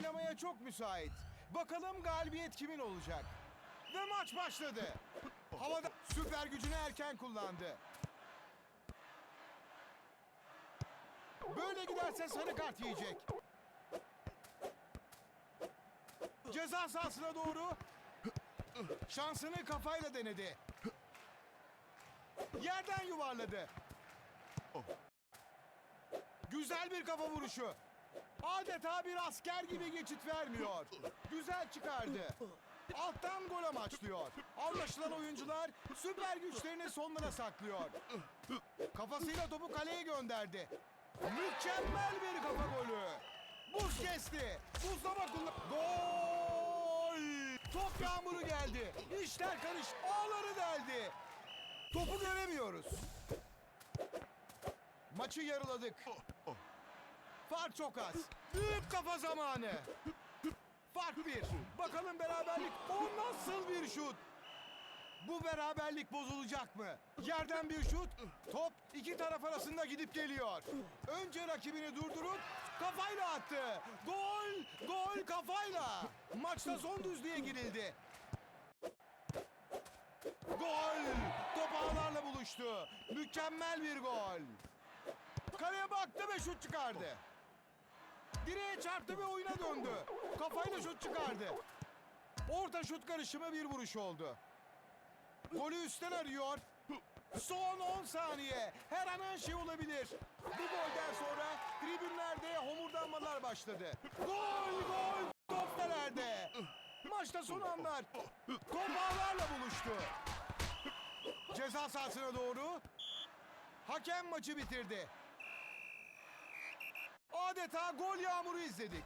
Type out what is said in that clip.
Oynamaya çok müsait. Bakalım galibiyet kimin olacak? Ve maç başladı. Havada süper gücünü erken kullandı. Böyle giderse sarı kart yiyecek. Ceza sahasına doğru şansını kafayla denedi. Yerden yuvarladı. Güzel bir kafa vuruşu. Adeta bir asker gibi geçit vermiyor. Güzel çıkardı. Alttan gol amaçlıyor. Anlaşılan oyuncular süper güçlerini sonlara saklıyor. Kafasıyla topu kaleye gönderdi. Mükemmel bir kafa golü. Buz kesti. Buzlama kullan... Gol! Top yağmuru geldi. İşler karış. Ağları deldi. Topu göremiyoruz. Maçı yarıladık. Fark çok az. Büyük kafa zamanı. Fark bir. Bakalım beraberlik. O nasıl bir şut? Bu beraberlik bozulacak mı? Yerden bir şut. Top iki taraf arasında gidip geliyor. Önce rakibini durdurup kafayla attı. Gol! Gol kafayla. Maçta son düzlüğe girildi. Gol! Top ağlarla buluştu. Mükemmel bir gol. Kaleye baktı ve şut çıkardı. Direğe çarptı ve oyuna döndü. Kafayla şut çıkardı. Orta şut karışımı bir vuruş oldu. Golü üstten arıyor. Son 10 saniye. Her an her şey olabilir. Bu golden sonra tribünlerde homurdanmalar başladı. Gol gol top nelerde? Maçta son anlar. Top ağlarla buluştu. Ceza sahasına doğru. Hakem maçı bitirdi. Adeta gol yağmuru izledik.